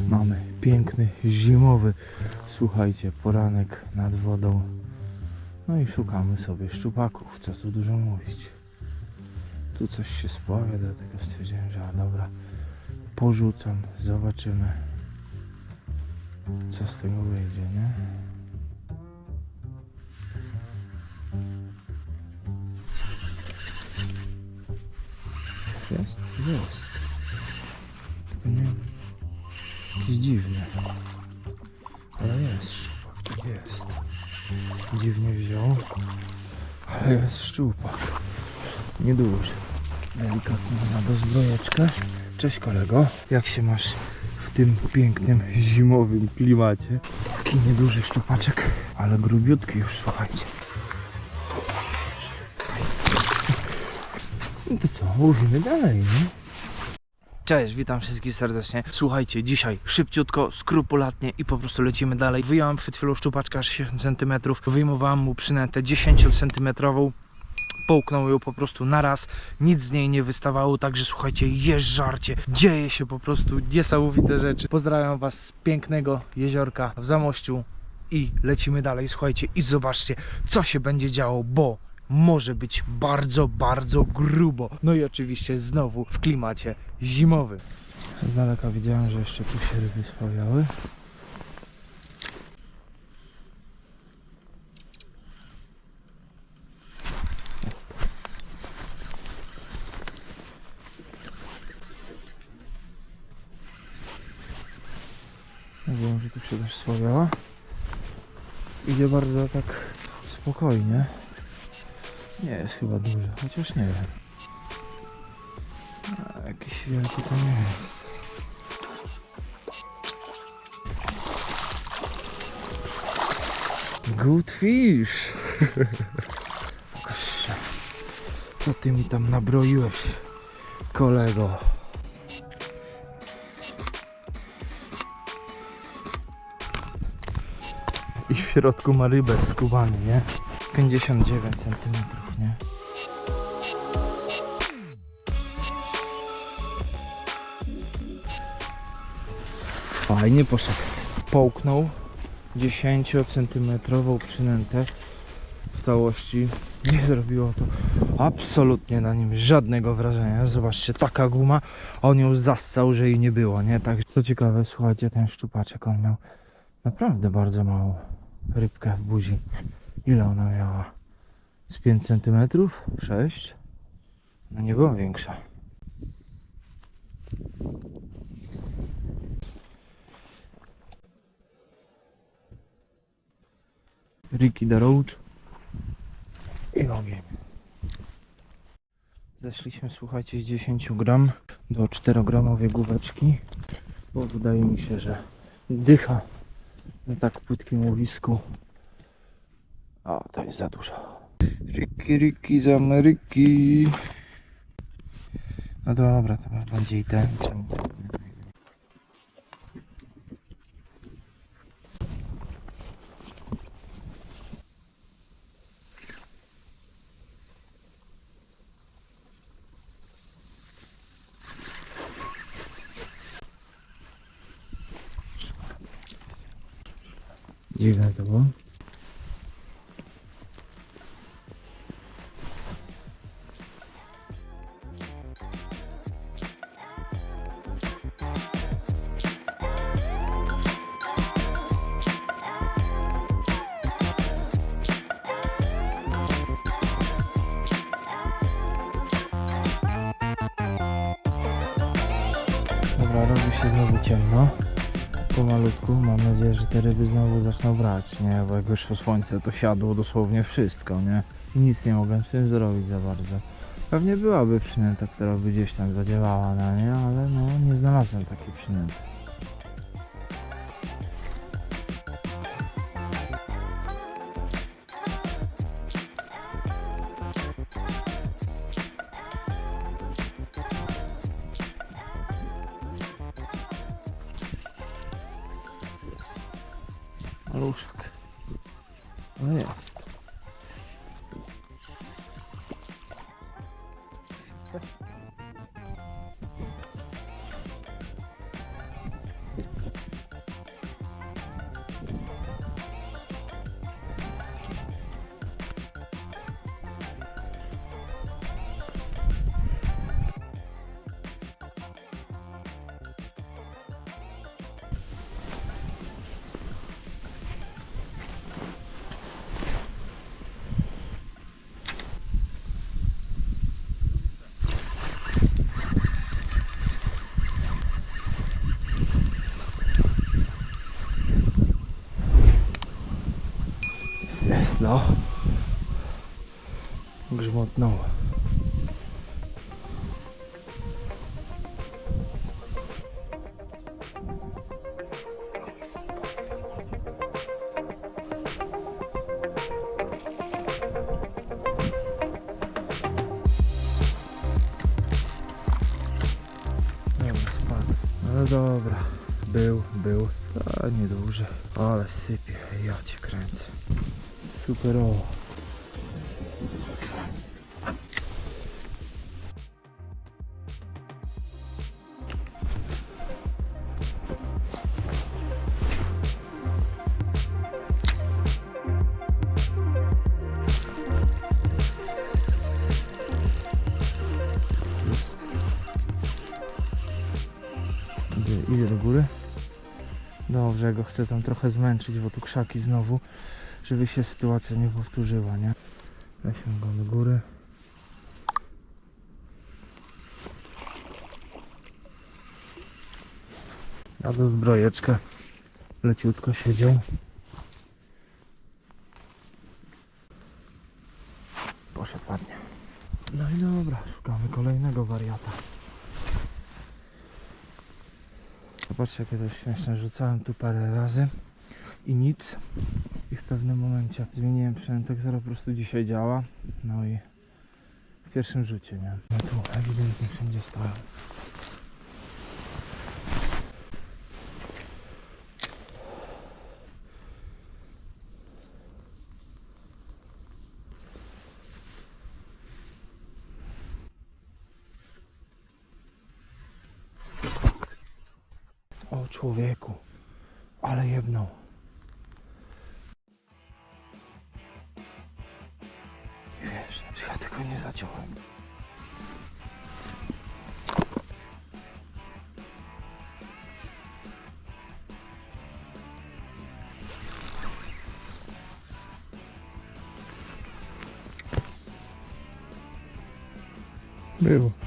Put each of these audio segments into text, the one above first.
Mamy piękny, zimowy, słuchajcie, poranek nad wodą. No i szukamy sobie szczupaków, co tu dużo mówić. Tu coś się spławia, dlatego stwierdziłem, że a dobra, porzucam, zobaczymy, co z tego wyjdzie, nie? Jest, jest. Dziwny. Ale jest szczupak, tak jest. Dziwnie wziął, ale jest szczupak. Nieduży. Delikatnie na dozbrojeczkę. Cześć kolego. Jak się masz w tym pięknym, zimowym klimacie? Taki nieduży szczupaczek, ale grubiutki już, słuchajcie. No to co, łowimy dalej, nie? Cześć, witam wszystkich serdecznie. Słuchajcie, dzisiaj szybciutko, skrupulatnie i po prostu lecimy dalej. Wyjąłem przed chwilą szczupaczka 60 cm, wyjmowałem mu przynętę 10 cm. Połknął ją po prostu na raz, nic z niej nie wystawało, także słuchajcie, jest żarcie, dzieje się po prostu niesamowite rzeczy. Pozdrawiam Was z pięknego jeziorka w Zamościu i lecimy dalej, słuchajcie i zobaczcie, co się będzie działo, bo może być bardzo, bardzo grubo. No i oczywiście znowu w klimacie zimowym. Z daleka widziałem, że jeszcze tu się ryby spawiały. Jest. Wiem, że tu się też spawiała. Idzie bardzo tak spokojnie. Nie jest chyba duży, chociaż nie wiem. A, jakiś wielki to nie jest. Good fish! Co ty mi tam nabroiłeś, kolego? I w środku ma rybę skubany, nie? 59 nie? Fajnie poszedł. Połknął 10 cm przynętę w całości. Nie zrobiło to absolutnie na nim żadnego wrażenia. Zobaczcie, taka guma, on ją zassał, że jej nie było, nie? Tak, co ciekawe, słuchajcie, ten szczupaczek, on miał naprawdę bardzo małą rybkę w buzi. Ile ona miała? Z 5 cm? 6? No nie była większa. Ricky the Roach i ogień. Zeszliśmy, słuchajcie, z 10 gram do 4 gramowej główeczki, bo wydaje mi się, że dycha na tak płytkim łowisku o, to jest za dużo. Riki, Riki z Ameryki. No dobra, to będzie i ten. Dziwne to było. Dobra, robi się znowu ciemno. Pomalutku. Mam nadzieję, że te ryby znowu zaczną brać, nie? Bo jak wyszło słońce, to siadło dosłownie wszystko, nie? Nic nie mogłem z tym zrobić za bardzo. Pewnie byłaby przynęta, która by gdzieś tam zadziałała na nie, ale no nie znalazłem takiej przynęty. Maluszek. No jest. No. Grzmotnął. Dobra, spadł. No dobra. Był, był. A nieduży. Ale sypie. Ja cię kręcę. Superowo. Idzie, idzie do góry. Dobrze, go chcę tam trochę zmęczyć, bo tu krzaki znowu, żeby się sytuacja nie powtórzyła, nie? Weźmy go do góry. Ja do zbrojeczkę leciutko siedział. Poszedł ładnie. No i dobra, szukamy kolejnego wariata. Zobaczcie jakie to śmieszne. Rzucałem tu parę razy i nic. Pewnym momencie zmieniłem przynętę, która po prostu dzisiaj działa. No i w pierwszym rzucie, nie? No tu ewidentnie wszędzie stoją. O człowieku, ale jedną. Ja tego nie zaciąłem.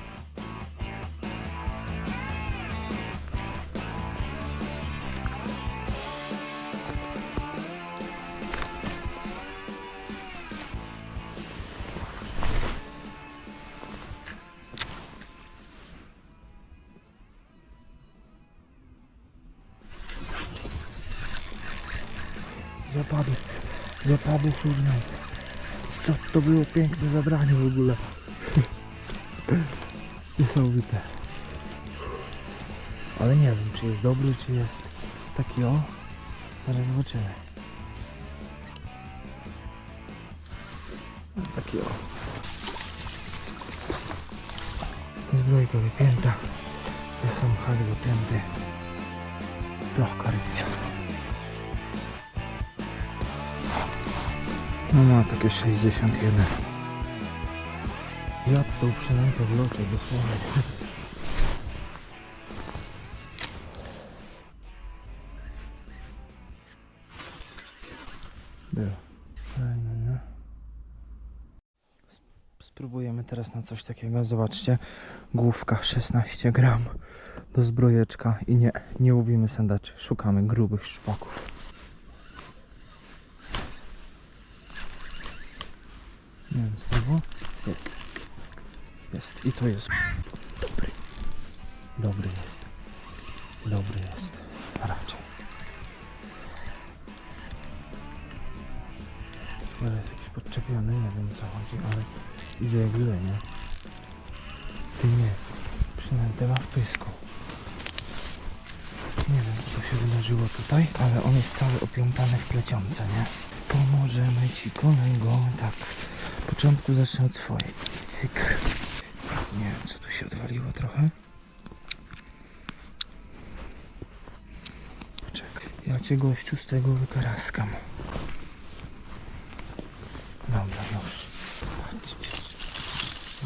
Zapadł, zapadł turniej. Co to było piękne zabranie w ogóle. Niesamowite. Ale nie wiem, czy jest dobry, czy jest taki o. Zaraz zobaczymy. Taki o. Zbrojka wypięta. Ze sam hak zapięty. Do karybcia. No ma takie 61. Jadł tą przynętę w locie dosłownie. Było. Fajne, nie? Spróbujemy teraz na coś takiego. Zobaczcie. Główka 16 gram do zbrojeczka i nie, nie łowimy sandaczy. Szukamy grubych szpaków. Nie wiem, znowu? Jest. Jest. I to jest dobry. Dobry jest. Dobry jest. Raczej. Ale jest jakiś podczepiony, nie wiem co chodzi, ale idzie jak źle, nie? Ty nie. Przynętę ma w pysku. Nie wiem co się wydarzyło tutaj, ale on jest cały oplątany w plecionce, nie? Pomożemy ci kolego, tak. W początku zacznę od swojej. Cyk. Nie wiem co tu się odwaliło trochę. Poczekaj. Ja cię gościu z tego wykaraskam. Dobra, już.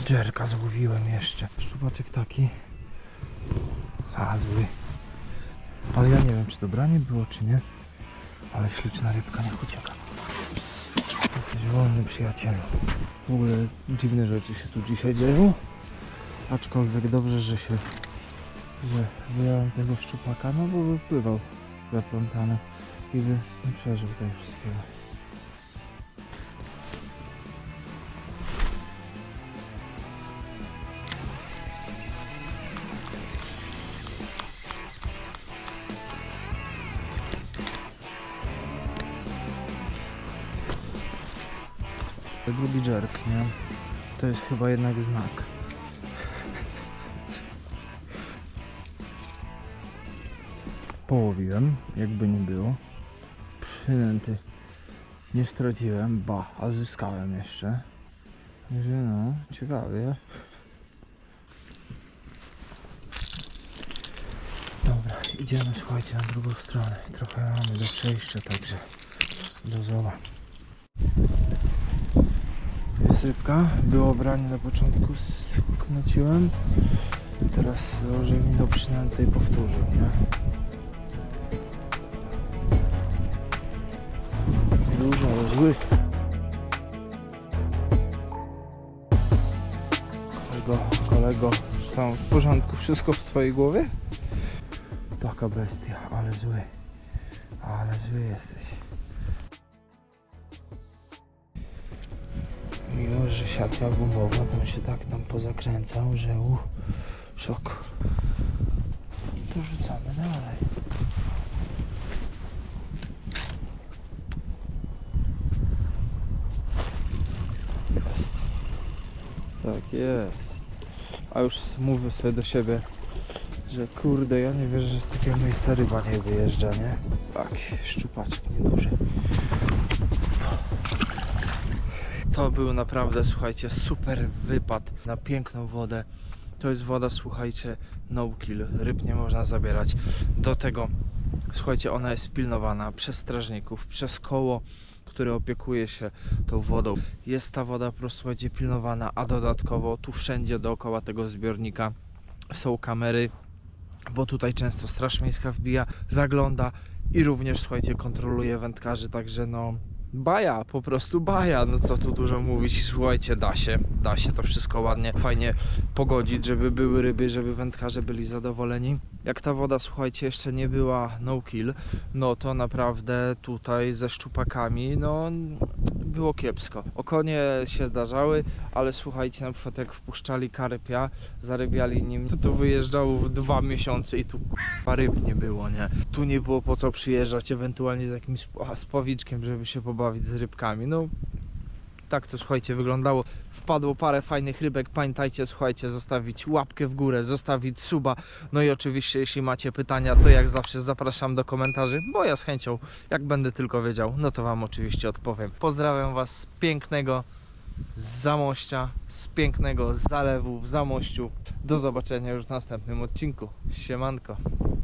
Dżerka złowiłem jeszcze. Szczupaczek taki. A, zły. Ale ja nie wiem, czy to branie było, czy nie. Ale śliczna rybka niech ucieka. Jesteś wolny, przyjacielu. W ogóle dziwne rzeczy się tu dzisiaj dzieją. Aczkolwiek dobrze, że się że wyjąłem tego szczupaka, no bo wypływał zaplątany i by nie przeżył tego wszystkiego. Drugi jerk, nie? To jest chyba jednak znak. Połowiłem, jakby nie było. Przynęty nie straciłem, ba, a zyskałem jeszcze. Także no, ciekawie. Dobra, idziemy słuchajcie na drugą stronę. Trochę mamy do przejścia, także do zoba. Jest rybka, było branie na początku, sknociłem. Teraz założę mi do przynęty i powtórzył, nie? Ale zły. Kolego, kolego, czy tam w porządku wszystko w twojej głowie? Taka bestia, ale zły. Ale zły jesteś. Mimo, że siatka gumowa, on się tak tam pozakręcał, że u, szok. To rzucamy dalej. Jest. Tak jest. A już mówię sobie do siebie, że kurde, ja nie wierzę, że z takiego miejsca ryba nie wyjeżdża, nie? Tak, szczupaczek nieduże. To był naprawdę, słuchajcie, super wypad na piękną wodę. To jest woda, słuchajcie, no kill, ryb nie można zabierać. Do tego, słuchajcie, ona jest pilnowana przez strażników, przez koło, które opiekuje się tą wodą. Jest ta woda po prostu, słuchajcie, pilnowana, a dodatkowo tu wszędzie dookoła tego zbiornika są kamery, bo tutaj często Straż Miejska wbija, zagląda i również, słuchajcie, kontroluje wędkarzy, także no baja, po prostu baja, no co tu dużo mówić, słuchajcie, da się, da się to wszystko ładnie, fajnie pogodzić, żeby były ryby, żeby wędkarze byli zadowoleni. Jak ta woda, słuchajcie, jeszcze nie była no kill, no to naprawdę tutaj ze szczupakami, no było kiepsko. Okonie się zdarzały, ale słuchajcie, na przykład jak wpuszczali karpia, zarybiali nim, to to wyjeżdżało w dwa miesiące i tu ryb nie było, nie? Tu nie było po co przyjeżdżać, ewentualnie z jakimś sp- spławiczkiem, żeby się pobawić z rybkami. No, tak to słuchajcie wyglądało. Wpadło parę fajnych rybek. Pamiętajcie, słuchajcie, zostawić łapkę w górę, zostawić suba. No i oczywiście, jeśli macie pytania, to jak zawsze zapraszam do komentarzy, bo ja z chęcią, jak będę tylko wiedział, no to Wam oczywiście odpowiem. Pozdrawiam Was z pięknego Zamościa, z pięknego zalewu w Zamościu. Do zobaczenia już w następnym odcinku. Siemanko.